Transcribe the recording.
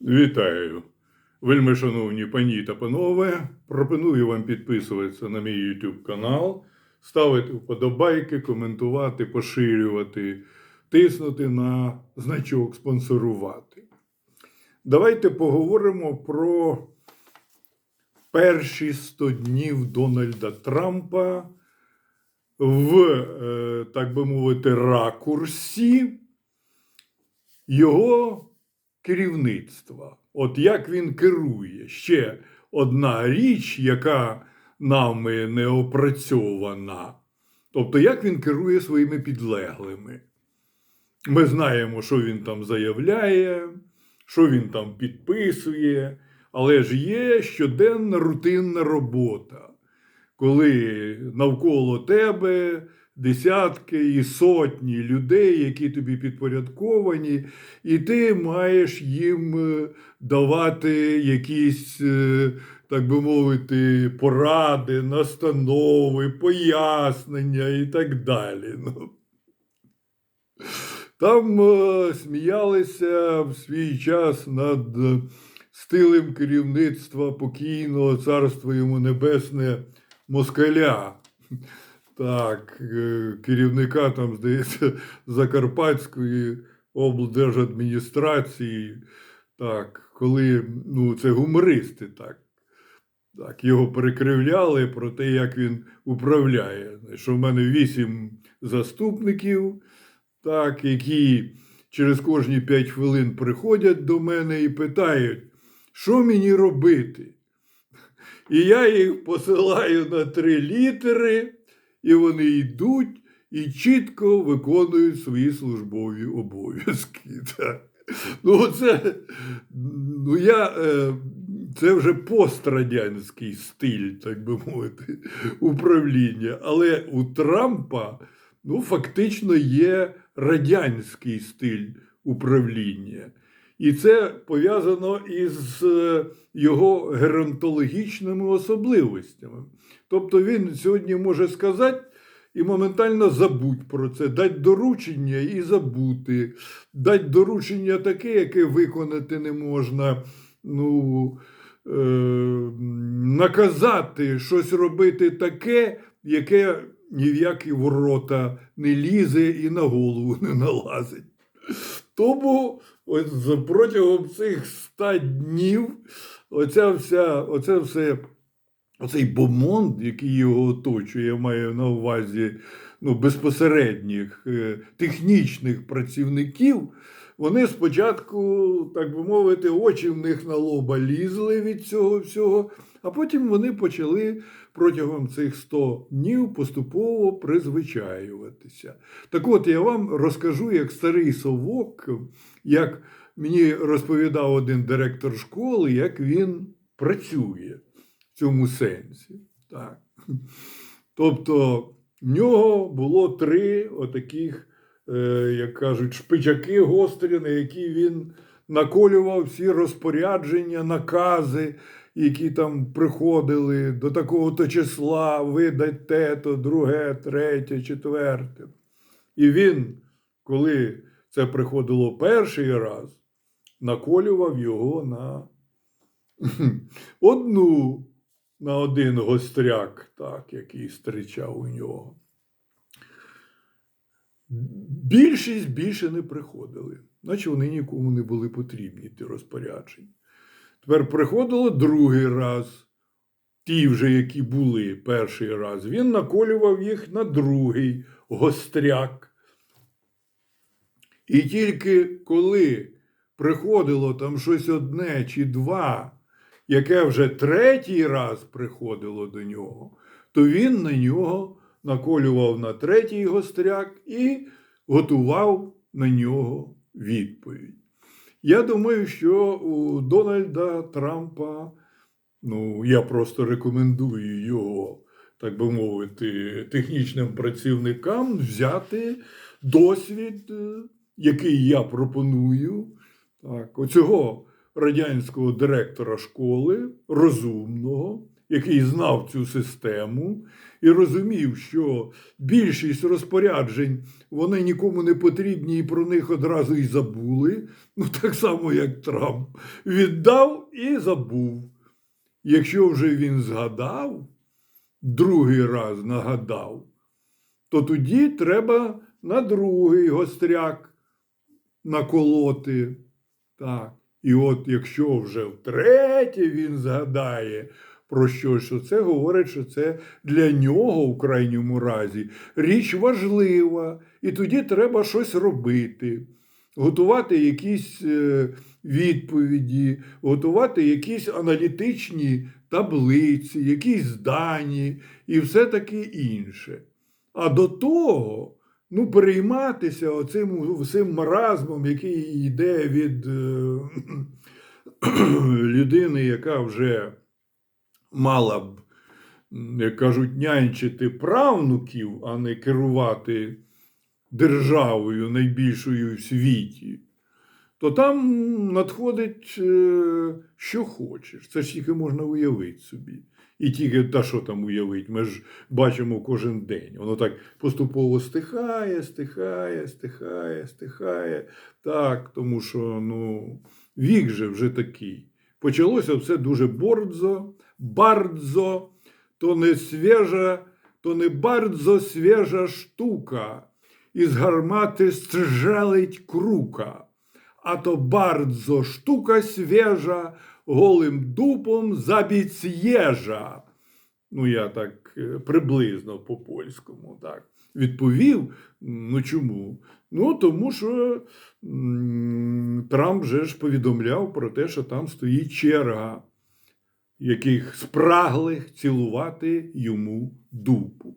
Вітаю, вельми шановні пані та панове. Пропоную вам підписуватися на мій YouTube канал, ставити вподобайки, коментувати, поширювати, тиснути на значок спонсорувати. Давайте поговоримо про перші 100 днів Дональда Трампа в, е, так би мовити, ракурсі його керівництва. От як він керує. Ще одна річ, яка нами не опрацьована. Тобто, як він керує своїми підлеглими. Ми знаємо, що він там заявляє, що він там підписує, але ж є щоденна рутинна робота, коли навколо тебе десятки і сотні людей, які тобі підпорядковані, і ти маєш їм е, давати якісь, е, так би мовити, поради, настанови, пояснення і так далі. Ну. Там е, сміялися в свій час над стилем керівництва покійного царства йому небесне москаля. Так, е, керівника там, здається, Закарпатської облдержадміністрації. Так, коли ну, це гумористи, так. Так, його перекривляли про те, як він управляє. Що в мене вісім заступників, так, які через кожні п'ять хвилин приходять до мене і питають, що мені робити. І я їх посилаю на три літери, і вони йдуть і чітко виконують свої службові обов'язки. Так. Ну, це, ну, я, е, це вже пострадянський стиль, так би мовити, управління. Але у Трампа ну, фактично є радянський стиль управління. І це пов'язано із е, його геронтологічними особливостями. Тобто він сьогодні може сказати і моментально забудь про це, дати доручення і забути, дати доручення таке, яке виконати не можна. Ну, е, наказати щось робити таке, яке ні в які ворота не лізе і на голову не налазить. Тому за- протягом цих ста днів оця вся, оце все, оцей бомонд, який його оточує, я маю на увазі ну, безпосередніх е, технічних працівників, вони спочатку, так би мовити, очі в них на лоба лізли від цього всього, а потім вони почали протягом цих 100 днів поступово призвичаюватися. Так от я вам розкажу, як старий совок, як мені розповідав один директор школи, як він працює в цьому сенсі. Так. Тобто в нього було три отаких, як кажуть, шпичаки гострі, на які він наколював всі розпорядження, накази, які там приходили до такого-то числа, видать те-то, друге, третє, четверте. І він, коли це приходило перший раз, наколював його на одну, на один гостряк, так, який стричав у нього. Більшість більше не приходили, наче вони нікому не були потрібні, ті розпорядження. Тепер приходило другий раз, ті вже, які були перший раз, він наколював їх на другий гостряк. І тільки коли приходило там щось одне чи два, яке вже третій раз приходило до нього, то він на нього наколював на третій гостряк і готував на нього відповідь. Я думаю, що у Дональда Трампа, ну, я просто рекомендую його, так би мовити, технічним працівникам взяти досвід, е, який я пропоную, так, оцього радянського директора школи, розумного, який знав цю систему і розумів, що більшість розпоряджень вони нікому не потрібні і про них одразу і забули. Ну, так само, як Трамп віддав і забув. Якщо вже він згадав, другий раз нагадав, то тоді треба на другий гостряк наколоти. Так. І от якщо вже втретє він згадає про щось, то це говорить, що це для нього в крайньому разі річ важлива, і тоді треба щось робити, готувати якісь е, відповіді, готувати якісь аналітичні таблиці, якісь дані і все таке інше. А до того ну, перейматися оцим всім маразмом, який йде від е, людини, яка вже мала б, як кажуть, нянчити правнуків, а не керувати державою найбільшою в світі, то там надходить, е, що хочеш. Це ж тільки можна уявити собі. І тільки та що там уявить, ми ж бачимо кожен день. Воно так поступово стихає, стихає, стихає, стихає. Так, тому що ну, вік же вже такий. Почалося все дуже бордзо, бардзо, то не свіжа, то не бардзо свіжа штука. Із гармати стржелить крука, а то бардзо штука свіжа, голим дупом забіць єжа. Ну, я так е, приблизно по польському так відповів. Ну чому? Ну, тому що Трамп вже ж повідомляв про те, що там стоїть черга, яких спраглих цілувати йому дупу.